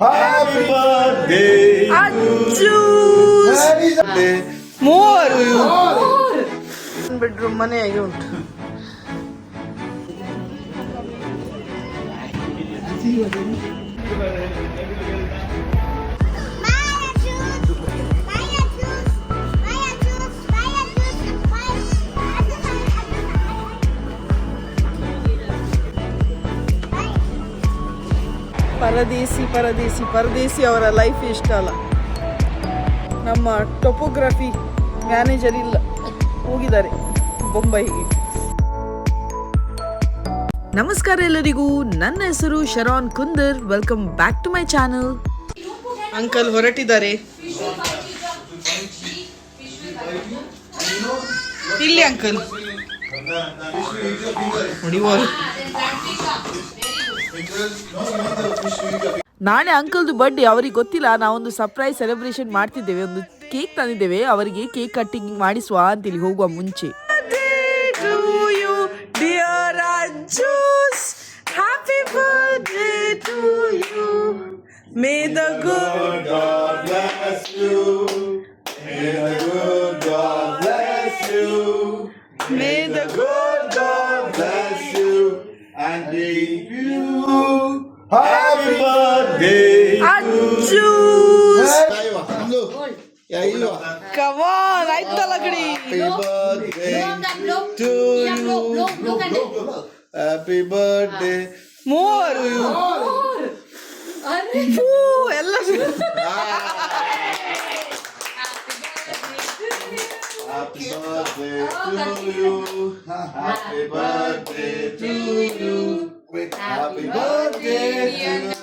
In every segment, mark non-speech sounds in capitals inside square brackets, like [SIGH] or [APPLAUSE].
Happy birthday Ajju's birthday. ಮೂವರು bedroom ಮನೆಯಾಗಿ ಉಂಟು Maya ಪರದೇಸಿ ಪರದೇಸಿ ಪರದೇಸಿ ಅವರ ಲೈಫ್ ಇಷ್ಟ ಅಲ್ಲ ನಮ್ಮ ಟೊಪೋಗ್ರಫಿ ಮ್ಯಾನೇಜರ್ ಇಲ್ಲ ಹೋಗಿದ್ದಾರೆ ಬೊಂಬೈಗೆ ನಮಸ್ಕಾರ ಎಲ್ಲರಿಗೂ ನನ್ನ ಹೆಸರು Sharon Kundar welcome back to my channel uncle ಹೊರಟಿದ್ದಾರೆ ಇಲ್ಲಿ ಅಂಕಲ್ ನೋಡಿ ಅವರು ನಾಳೆ ಅಂಕಲ್ದು ಬರ್ಡೇ ಅವರಿಗೆ ಗೊತ್ತಿಲ್ಲ. ನಾವೊಂದು ಸರ್ಪ್ರೈಸ್ ಸೆಲೆಬ್ರೇಷನ್ ಮಾಡ್ತಿದ್ದೇವೆ. ಒಂದು ಕೇಕ್ ತಂದಿದ್ದೇವೆ. ಅವರಿಗೆ ಕೇಕ್ ಕಟ್ಟಿಂಗ್ ಮಾಡಿಸುವ ಅಂತೇಳಿ ಹೋಗುವ ಮುಂಚೆ. May the good God ಯಾ, ಇಲ್ವಾ? ಕಮಾನ್ ಆಯ್ತಲ್ಲ ಕಡಿ Happy birthday to you. Happy birthday. ಮೂವರು ಫೂ, ಎಲ್ಲ Happy birthday to you. Happy birthday to you. Happy birthday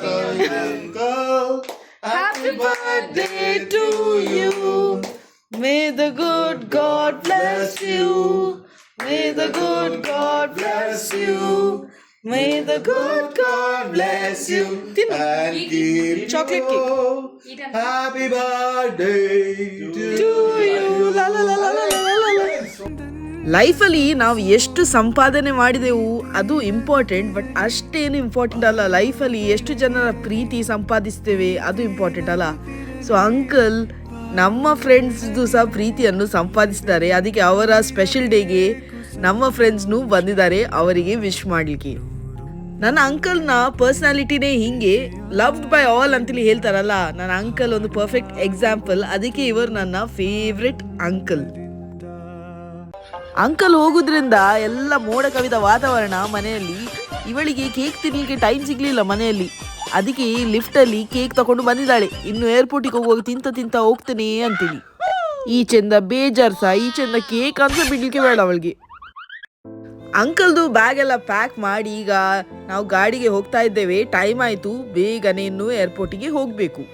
to you, uncle. Happy birthday to you. May the good God bless you. May the good God bless you. May the good God bless you. and give Chocolate cake. happy birthday to To you. La, la, la, la, la, la, la, la. ಲೈಫಲ್ಲಿ ನಾವು ಎಷ್ಟು ಸಂಪಾದನೆ ಮಾಡಿದೆವು ಅದು important but ಅಷ್ಟೇನು important ಅಲ್ಲ ಲೈಫಲ್ಲಿ ಎಷ್ಟು ಜನರ ಪ್ರೀತಿ ಸಂಪಾದಿಸ್ತೇವೆ ಅದು ಇಂಪಾರ್ಟೆಂಟ್ ಅಲ್ಲ ಸೊ ಅಂಕಲ್ ನಮ್ಮ ಫ್ರೆಂಡ್ಸ್ದು ಸಹ ಪ್ರೀತಿಯನ್ನು ಸಂಪಾದಿಸಿದ್ದಾರೆ. ಅದಕ್ಕೆ ಅವರ ಸ್ಪೆಷಲ್ ಡೇಗೆ ನಮ್ಮ ಫ್ರೆಂಡ್ಸ್ನೂ ಬಂದಿದ್ದಾರೆ. ಅವರಿಗೆ ವಿಶ್ ಮಾಡಲಿಕ್ಕೆ. ನನ್ನ ಅಂಕಲ್ನ ಪರ್ಸ್ನಾಲಿಟಿನೇ ಹಿಂಗೆ ಲವ್ಡ್ ಬೈ ಆಲ್ ಅಂತೇಳಿ ಹೇಳ್ತಾರಲ್ಲ, ನನ್ನ ಅಂಕಲ್ ಒಂದು ಪರ್ಫೆಕ್ಟ್ ಎಕ್ಸಾಂಪಲ್ ಅದಕ್ಕೆ ಇವರು ನನ್ನ ಫೇವ್ರೆಟ್ ಅಂಕಲ್ ಅಂಕಲ್ ಹೋಗೋದ್ರಿಂದ ಎಲ್ಲ ಮೋಡ ಕವಿದ ವಾತಾವರಣ ಮನೆಯಲ್ಲಿ. ಇವಳಿಗೆ ಕೇಕ್ ತಿನ್ನಲಿಕ್ಕೆ ಟೈಮ್ ಸಿಗ್ಲಿಲ್ಲ ಮನೆಯಲ್ಲಿ. ಅದಕ್ಕೆ ಲಿಫ್ಟಲ್ಲಿ ಕೇಕ್ ತಗೊಂಡು ಬಂದಿದ್ದಾಳೆ. ಇನ್ನು ಏರ್ಪೋರ್ಟಿಗೆ ಹೋಗುವಾಗ ತಿಂತ ತಿಂತ ಹೋಗ್ತೀನಿ ಅಂತೀನಿ. ಈ ಈಚೆಂದ ಬೇಜಾರ್ ಸಹ ಈಚೆಂದ ಕೇಕ್ ಅಂತ ಬಿಡ್ಲಿಕ್ಕೆ ಬೇಡ ಅವಳಿಗೆ. ಅಂಕಲ್ದು ಬ್ಯಾಗ್ ಎಲ್ಲ ಪ್ಯಾಕ್ ಮಾಡಿ ಈಗ ನಾವು ಗಾಡಿಗೆ ಹೋಗ್ತಾ ಇದ್ದೇವೆ. ಟೈಮ್ ಆಯಿತು, ಬೇಗನೆ ಇನ್ನು ಏರ್ಪೋರ್ಟಿಗೆ ಹೋಗಬೇಕು.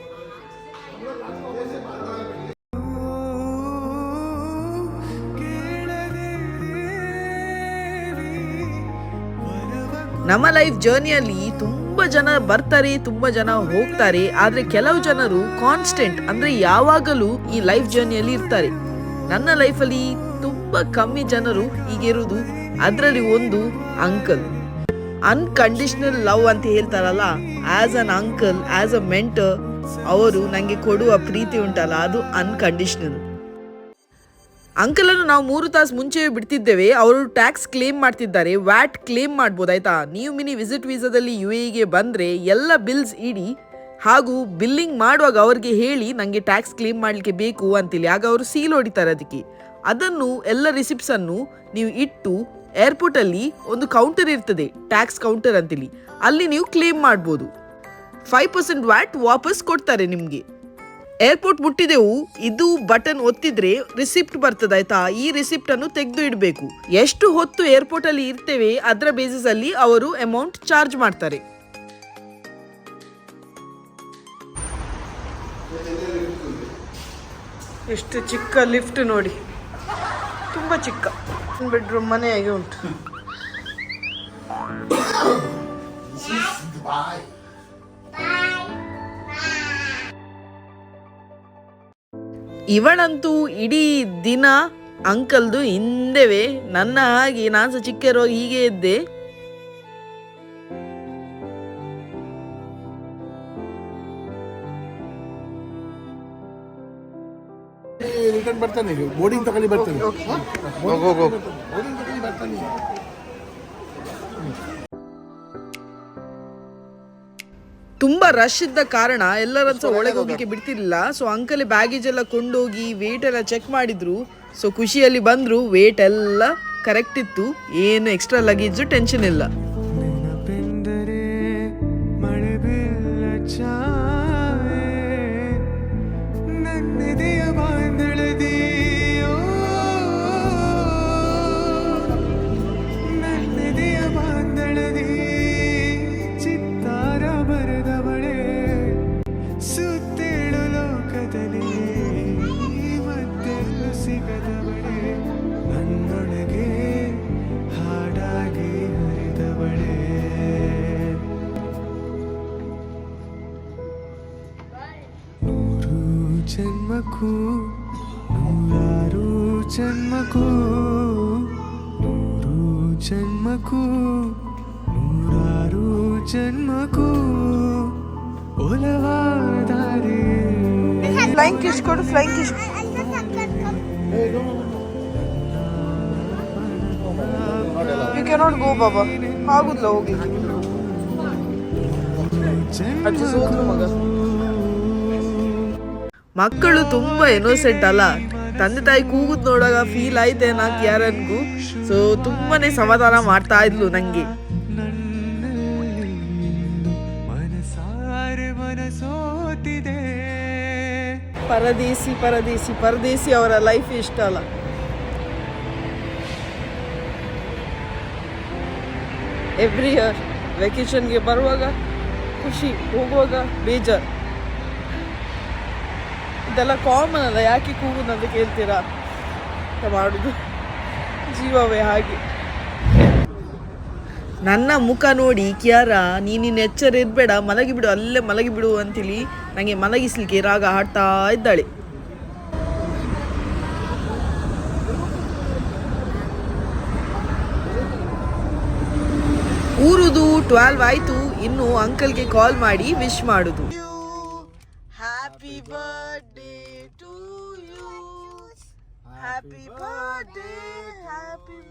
ನಮ್ಮ ಲೈಫ್ ಜರ್ನಿಯಲ್ಲಿ ತುಂಬಾ ಜನ ಬರ್ತಾರೆ, ತುಂಬಾ ಜನ ಹೋಗ್ತಾರೆ, ಆದ್ರೆ ಕೆಲವು ಜನರು ಕಾನ್ಸ್ಟೆಂಟ್ ಅಂದ್ರೆ ಯಾವಾಗಲೂ ಈ ಲೈಫ್ ಜರ್ನಿಯಲ್ಲಿ ಇರ್ತಾರೆ. ನನ್ನ ಲೈಫಲ್ಲಿ ತುಂಬಾ ಕಮ್ಮಿ ಜನರು ಹೀಗಿರುವುದು ಅದರಲ್ಲಿ ಒಂದು ಅಂಕಲ್ ಅನ್ಕಂಡೀಷನಲ್ ಲವ್ ಅಂತ ಹೇಳ್ತಾರಲ್ಲ as an uncle as a mentor ಅವರು ನನಗೆ ಕೊಡುವ ಪ್ರೀತಿ ಉಂಟಲ್ಲ, ಅದು ಅನ್ಕಂಡೀಷನಲ್ ಅಂಕಲ್ ಅನ್ನು ನಾವು ಮೂರು ತಾಸು ಮುಂಚೆಯೇ ಬಿಡ್ತಿದ್ದೇವೆ. ಅವರು ಟ್ಯಾಕ್ಸ್ ಕ್ಲೇಮ್ ಮಾಡ್ತಿದ್ದಾರೆ. ವ್ಯಾಟ್ ಕ್ಲೇಮ್ ಮಾಡ್ಬೋದು, ಆಯ್ತಾ? ನೀವು ಮಿನಿ ವಿಸಿಟ್ ವೀಸಾದಲ್ಲಿ ಯು ಎಗೆ ಬಂದರೆ ಎಲ್ಲ ಬಿಲ್ಸ್ ಇಡಿ. ಹಾಗೂ ಬಿಲ್ಲಿಂಗ್ ಮಾಡುವಾಗ ಅವ್ರಿಗೆ ಹೇಳಿ ನನಗೆ ಟ್ಯಾಕ್ಸ್ ಕ್ಲೇಮ್ ಮಾಡಲಿಕ್ಕೆ ಬೇಕು ಅಂತೇಳಿ ಆಗ ಅವರು ಸೀಲ್ ಹೊಡಿತಾರೆ ಅದಕ್ಕೆ. ಅದನ್ನು ಎಲ್ಲ ರಿಸಿಪ್ಟ್ಸನ್ನು ನೀವು ಇಟ್ಟು ಏರ್ಪೋರ್ಟಲ್ಲಿ ಒಂದು ಕೌಂಟರ್ ಇರ್ತದೆ, ಟ್ಯಾಕ್ಸ್ ಕೌಂಟರ್ ಅಂತೇಳಿ ಅಲ್ಲಿ ನೀವು ಕ್ಲೇಮ್ ಮಾಡ್ಬೋದು. ಫೈವ್ ಪರ್ಸೆಂಟ್ ವ್ಯಾಟ್ ವಾಪಸ್ ಕೊಡ್ತಾರೆ ನಿಮಗೆ. ಏರ್ಪೋರ್ಟ್ ಮುಟ್ಟಿದೆವು. ಇದು ಬಟನ್ ಒತ್ತಿದ್ರೆ ರಿಸಿಪ್ಟ್ ಬರ್ತದ ಆಯ್ತಾ? ಈ ರಿಸಿಪ್ಟ್ ಅನ್ನು ತೆಗೆದು ಇಡಬೇಕು. ಎಷ್ಟು ಹೊತ್ತು ಏರ್ಪೋರ್ಟ್ ಅಲ್ಲಿ ಇರ್ತೇವೆ ಅದರ ಬೇಸಿಸ್ ಅಲ್ಲಿ ಅವರು ಅಮೌಂಟ್ ಚಾರ್ಜ್ ಮಾಡ್ತಾರೆ. ಎಷ್ಟು ಚಿಕ್ಕ ಲಿಫ್ಟ್ ನೋಡಿ. ತುಂಬಾ ಚಿಕ್ಕ. ಬೆಡ್ರೂಮ್ ಮನೆಯಾಗೆ ಉಂಟು. ಇವಳಂತೂ ಇಡೀ ದಿನ ಅಂಕಲ್ದು ಹಿಂದೆವೇ. ನನ್ನ ಹಾಗೆ ನಾನು ಸಹ ಚಿಕ್ಕರೋ ಹೀಗೆ ಇದ್ದೆ. ರಿಟರ್ನ್ ಬರ್ತಾನೆ ತುಂಬಾ ರಶ್ ಇದ್ದ ಕಾರಣ ಎಲ್ಲರಂತೂ ಒಳಗೆ ಹೋಗ್ಲಿಕ್ಕೆ ಬಿಡ್ತಿರ್ಲಿಲ್ಲ. ಸೊ ಅಂಕಲ್ ಬ್ಯಾಗೇಜ್ ಎಲ್ಲ ಕೊಂಡೋಗಿ ವೇಟ್ ಎಲ್ಲ ಚೆಕ್ ಮಾಡಿದ್ರು. ಸೊ ಖುಷಿಯಲ್ಲಿ ಬಂದ್ರು. ವೇಟ್ ಎಲ್ಲ ಕರೆಕ್ಟ್ ಇತ್ತು. ಏನು ಎಕ್ಸ್ಟ್ರಾ ಲಗೇಜ್ ಟೆನ್ಷನ್ ಇಲ್ಲ. జన్మకు నూరారు జన్మకు నూరు జన్మకు నూరారు జన్మకు ఒలవాదారే ఫ్లైంగ్ కిష్ కొడు flying kiss You cannot go, Baba. How good log? I just ಮಕ್ಕಳು ತುಂಬಾ ಎನೋಸೆಂಟ್ ಅಲ್ಲ. ತಂದೆ ತಾಯಿ ಕೂಗುದ್ ನೋಡಾಗ ಫೀಲ್ ಆಯ್ತೆ ನಾಕ್ ಯಾರನ್ಗೂ ಸೊ ತುಂಬಾನೇ ಸಮಾಧಾನ ಮಾಡ್ತಾ ಇದ್ಲು ನಂಗೆ. ಪರದೇಸಿ ಪರದೇಸಿ ಪರದೇಸಿ ಅವರ ಲೈಫ್ ಇಷ್ಟ ಅಲ್ಲ. ಎವ್ರಿ ಇಯರ್ ವೆಕೇಶನ್ಗೆ ಬರುವಾಗ, ಖುಷಿ, ಹೋಗುವಾಗ ಬೇಜಾರು. ಇದೆಲ್ಲ ಕಾಮನ್ ಅಲ್ಲ, ಯಾಕೆ ಕೂಗುದಂತ ಕೇಳ್ತೀರಾ? ಎಂತ ಮಾಡುದು. ಜೀವವೇ ಹಾಗೆ. ನನ್ನ ಮುಖ ನೋಡಿ ಕ್ಯಾರ ನೀನಿನ್ ಎಚ್ಚರ ಇರ್ಬೇಡ, ಮಲಗಿಬಿಡು, ಅಲ್ಲೇ ಮಲಗಿಬಿಡು ಅಂತೇಳಿ ನನಗೆ ಮಲಗಿಸ್ಲಿಕ್ಕೆ ರಾಗ ಹಾಡ್ತಾ ಇದ್ದಾಳೆ. ಊರುದು ಟ್ವೆಲ್ವ್ ಆಯ್ತು, ಇನ್ನು ಅಂಕಲ್ಗೆ ಕಾಲ್ ಮಾಡಿ ವಿಶ್ ಮಾಡುದು. Happy birthday Happy birthday, happy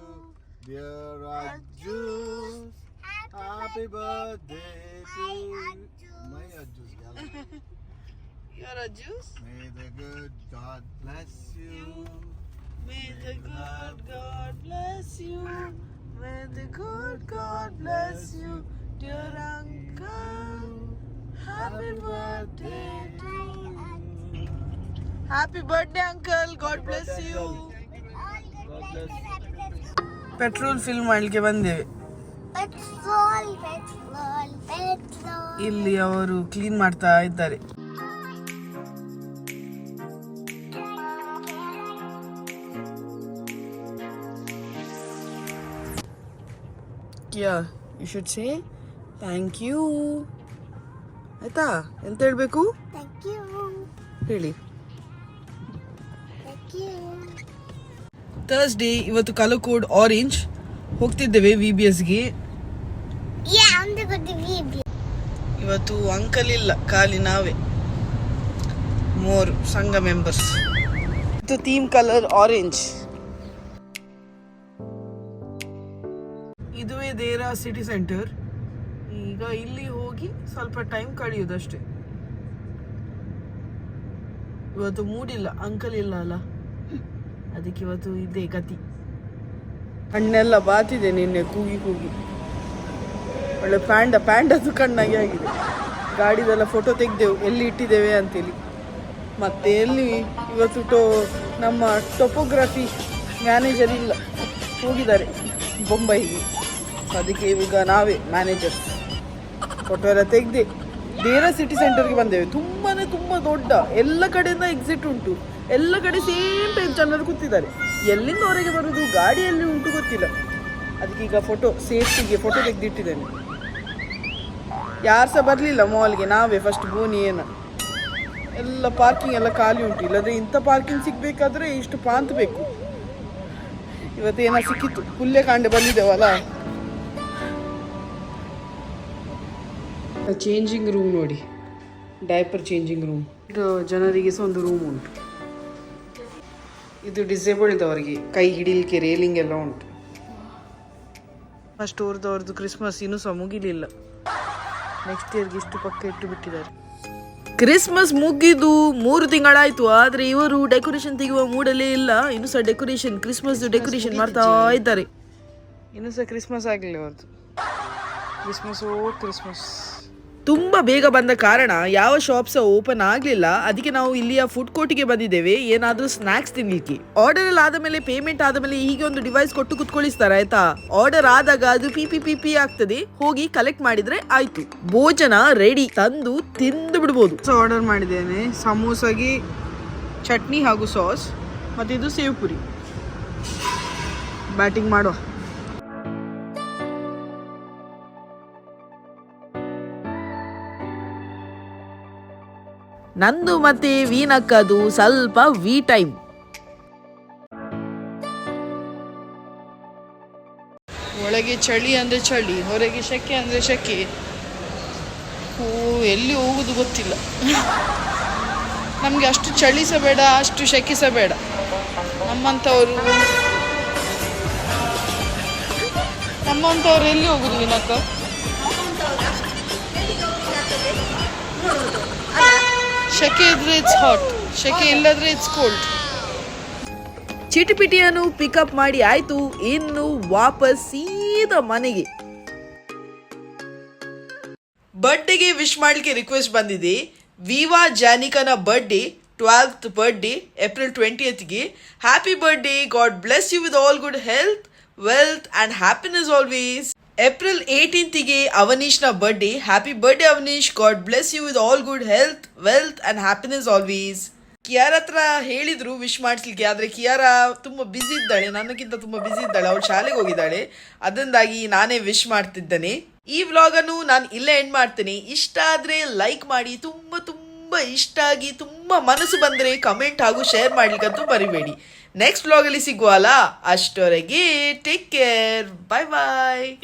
dear Ajus. Happy birthday to my Ajus. a juice. [LAUGHS] May the good God bless you. May the good God bless you. May the good God bless you, dear uncle. Happy birthday to you. Happy birthday, uncle. God bless you. Petrol fill ಮಾಡ್ಲಿಕ್ಕೆ ಬಂದೇವೆ Petrol, petrol, petrol. ಇಲ್ಲಿ ಅವರು clean ಮಾಡ್ತಾ ಇದ್ದಾರೆ ಯಾ you should say thank you ಆಯ್ತಾ ಎಂತ ಹೇಳಬೇಕು Thank you. ಹೇಳಿ ಥರ್ಸ್ಡೇ ಇವತ್ತು ಕಲರ್ ಕೋಡ್ ಆರೆಂಜ್ ಹೋಗ್ತಿದ್ದೇವೆ ವಿ ಬಿ ಎಸ್ಗೆ. ಇವತ್ತು ಅಂಕಲ್ ಇಲ್ಲ ಖಾಲಿ ನಾವೇ. ಮೋರ್ ಸಂಘ ಮೆಂಬರ್ಸ್ ಇದು ಥೀಮ್ ಕಲರ್ ಆರೆಂಜ್ ಇದುವೇ ದೇರಾ ಸಿಟಿ ಸೆಂಟರ್ ಈಗ ಇಲ್ಲಿ ಹೋಗಿ ಸ್ವಲ್ಪ ಟೈಮ್ ಕಳೆಯೋದಷ್ಟೇ. ಇವತ್ತು ಮೂಡಿಲ್ಲ ಅಂಕಲ್ ಇಲ್ಲ ಅಲ್ಲ. ಅದಕ್ಕೆ ಇವತ್ತು ಇದೇ ಗತಿ. ಹಣ್ಣೆಲ್ಲ ಬಾತಿದೆ ನಿನ್ನೆ, ಕೂಗಿ ಕೂಗಿ. ಒಳ್ಳೆ ಪ್ಯಾಂಡ ಅದು ಕಣ್ಣಾಗಿ ಆಗಿದೆ. ಗಾಡಿದೆಲ್ಲ ಫೋಟೋ ತೆಗೆದೆವು, ಎಲ್ಲಿ ಇಟ್ಟಿದ್ದೇವೆ ಅಂತೇಳಿ. ಮತ್ತೆ ಎಲ್ಲಿ ಇವತ್ತು ಟೋ, ನಮ್ಮ ಟೊಪೋಗ್ರಫಿ ಮ್ಯಾನೇಜರ್ ಇಲ್ಲ. ಹೋಗಿದ್ದಾರೆ ಬೊಂಬೈಗೆ ಅದಕ್ಕೆ ಈಗ ನಾವೇ ಮ್ಯಾನೇಜರ್ ಫೋಟೋ ಎಲ್ಲ ತೆಗೆದೆ, ಬೇರೆ ಸಿಟಿ ಸೆಂಟರ್ಗೆ ಬಂದೇವೆ. ತುಂಬಾ ತುಂಬ ದೊಡ್ಡ, ಎಲ್ಲ ಕಡೆಯಿಂದ ಎಕ್ಸಿಟ್ ಉಂಟು. ಎಲ್ಲ ಕಡೆ ಸೇಮ್ ಟೈಪ್ ಜನರು ಕೂತಿದ್ದಾರೆ. ಎಲ್ಲಿಂದ ಹೊರಗೆ ಬರೋದು? ಗಾಡಿಯಲ್ಲಿ ಉಂಟು ಗೊತ್ತಿಲ್ಲ. ಅದಕ್ಕೆ ಈಗ ಫೋಟೋ ಸೇಫ್ಟಿಗೆ ಫೋಟೋ ತೆಗೆದಿಟ್ಟಿದ್ದೇನೆ. ಯಾರು ಸಹ ಬರಲಿಲ್ಲ ಮಾಲ್ಗೆ ನಾವೇ ಫಸ್ಟ್ ಬೋನಿ ಏನು ಎಲ್ಲ ಪಾರ್ಕಿಂಗ್ ಎಲ್ಲ ಖಾಲಿ ಉಂಟು. ಇಲ್ಲದ್ರೆ ಇಂಥ ಪಾರ್ಕಿಂಗ್ ಸಿಗ್ಬೇಕಾದ್ರೆ ಇಷ್ಟು ಪಾಂತ್ ಬೇಕು. ಇವತ್ತೇನೋ ಸಿಕ್ಕಿತ್ತು? ಹುಲ್ಲೆ ಕಾಂಡೆ ಬಂದಿದ್ದೇವಲ್ಲ ಚೇಂಜಿಂಗ್ ರೂಮ್ ನೋಡಿ. ಡೈಪರ್ ಚೇಂಜಿಂಗ್ ರೂಮ್ ಇದು ಜನರಿಗೆ ಸಹ ಒಂದು ರೂಮ್ ಉಂಟು. ಇದು ಡಿಸೇಬಲ್ಡ್ ಅವ್ರಿಗೆ. ಕೈ ಹಿಡಿಲಿಕ್ಕೆ ರೇಲಿಂಗ್ ಎಲ್ಲ ಉಂಟು. ಫಸ್ಟ್ ಅವ್ರದ್ದು ಕ್ರಿಸ್ಮಸ್ ಇನ್ನೂ ಸಹ ಮುಗಿಲಿಲ್ಲ. ನೆಕ್ಸ್ಟ್ ಇಯರ್ಗೆ ಇಷ್ಟು ಪಕ್ಕ ಇಟ್ಟು ಬಿಟ್ಟಿದ್ದಾರೆ. ಕ್ರಿಸ್ಮಸ್ ಮುಗಿದು ಮೂರು ತಿಂಗಳಾಯ್ತು ಆದ್ರೆ ಇವರು ಡೆಕೋರೇಷನ್ ತೆಗೆಯುವ ಮೂಡಲ್ಲೇ ಇಲ್ಲ. ಇನ್ನು ಸಹ ಡೆಕೋರೇಷನ್ ಕ್ರಿಸ್ಮಸ್ ಡೆಕೋರೇಷನ್ ಮಾಡ್ತಾ ಇದ್ದಾರೆ. ಇನ್ನು ಸಹ ಕ್ರಿಸ್ಮಸ್ ಆಗಲಿಲ್ಲ ಅವತ್ತು. ಕ್ರಿಸ್ಮಸ್ ಓ ಕ್ರಿಸ್ಮಸ್ ತುಂಬಾ ಬೇಗ ಬಂದ ಕಾರಣ ಯಾವ ಶಾಪ್ ಸಹ ಓಪನ್ ಆಗ್ಲಿಲ್ಲ. ಅದಕ್ಕೆ ನಾವು ಇಲ್ಲಿಯ ಫುಡ್ ಕೋರ್ಟಿಗೆ ಬಂದಿದ್ದೇವೆ. ಏನಾದ್ರೂ ಸ್ನಾಕ್ಸ್ ತಿನ್ಲಿಕ್ಕೆ. ಆರ್ಡರ್ ಅಲ್ಲಿ ಆದಮೇಲೆ ಪೇಮೆಂಟ್ ಆದಮೇಲೆ ಹೀಗೆ ಒಂದು ಡಿವೈಸ್ ಕೊಟ್ಟು ಕುತ್ಕೊಳಿಸ್ತಾರೆ, ಆಯ್ತಾ? ಆರ್ಡರ್ ಆದಾಗ ಅದು ಪಿ ಪಿ ಪಿ ಪಿ ಆಗ್ತದೆ. ಹೋಗಿ ಕಲೆಕ್ಟ್ ಮಾಡಿದ್ರೆ ಆಯ್ತು. ಭೋಜನ ರೆಡಿ ತಂದು ತಿಂದು ಬಿಡ್ಬೋದು. ಆರ್ಡರ್ ಮಾಡಿದ್ದೇನೆ. ಸಮೋಸಾಗಿ ಚಟ್ನಿ ಹಾಗೂ ಸಾಸ್ ಮತ್ತೆ ಇದು ಸೇವ್ ಪುರಿ. ಬ್ಯಾಟಿಂಗ್ ಮಾಡುವ. ನಂದು ಮತ್ತೆ ವೀನಕ್ಕದು ಸ್ವಲ್ಪ ವಿ ಟೈಮ್. ಒಳಗೆ ಚಳಿ ಅಂದ್ರೆ ಚಳಿ ಹೊರಗೆ ಶೆಕೆ ಅಂದ್ರೆ ಶೆಕೆ. ಓ ಎಲ್ಲಿ ಹೋಗುದು ಗೊತ್ತಿಲ್ಲ. ನಮಗೆ ಅಷ್ಟು ಚಳಿ ಸಹ ಬೇಡ ಅಷ್ಟು ಶೆಕೆ ಸಹ ಬೇಡ. ನಮ್ಮಂಥವರು ನಮ್ಮಂಥವ್ರು ಎಲ್ಲಿ ಹೋಗುದು ವಿನಕ್ಕ ಶೆಕೆ ಇದ್ರೆ ಇಟ್ಸ್ ಹಾಟ್ ಶೆಕೆ ಇಲ್ಲದ್ರೆ ಇಟ್ಸ್ ಕೋಲ್ಡ್ ಚಿಟಿಪಿಟಿಯನ್ನು ಪಿಕಪ್ ಮಾಡಿ ಆಯ್ತು ಇನ್ನು ವಾಪಸ್ ಸೀದಾ ಮನೆಗೆ. ಬರ್ಡೇಗೆ ವಿಶ್ ಮಾಡ್ಲಿಕ್ಕೆ ರಿಕ್ವೆಸ್ಟ್ ಬಂದಿದೆ. ವಿವಾ ಜಾನಿಕನ birthday twelfth birthday April ಟ್ವೆಂಟಿಯತ್ಗೆ happy birthday God bless you with all good health wealth and happiness always April ಏಯ್ಟೀನ್ತಿಗೆ ಅವನೀಶ್ನ birthday happy birthday Avaneesh God bless you with all good health wealth and happiness always Kiara ಹತ್ರ ಹೇಳಿದ್ರು wish ಮಾಡಿಸ್ಲಿಕ್ಕೆ ಆದರೆ ಕಿಯಾರ ತುಂಬ busy ಇದ್ದಾಳೆ. ನನಗಿಂತ ತುಂಬ busy ಇದ್ದಾಳೆ. ಅವಳು ಶಾಲೆಗೆ ಹೋಗಿದ್ದಾಳೆ. ಅದರಿಂದಾಗಿ ನಾನೇ ವಿಶ್ ಮಾಡ್ತಿದ್ದೇನೆ. ಈ ವ್ಲಾಗನ್ನು ನಾನು ಇಲ್ಲೇ ಎಂಡ್ ಮಾಡ್ತೇನೆ. ಇಷ್ಟ ಆದರೆ ಲೈಕ್ ಮಾಡಿ. ತುಂಬ ತುಂಬ ಇಷ್ಟ ಆಗಿ, ತುಂಬ ಮನಸ್ಸು ಬಂದರೆ ಕಮೆಂಟ್ ಹಾಗೂ ಶೇರ್ ಮಾಡ್ಲಿಕ್ಕಂತೂ ಮರಿಬೇಡಿ. ನೆಕ್ಸ್ಟ್ ವ್ಲಾಗಲ್ಲಿ ಸಿಗುವಲ್ಲ? ಅಷ್ಟೊರೆಗೆ ಟೇಕ್ ಕೇರ್ ಬಾಯ್ ಬಾಯ್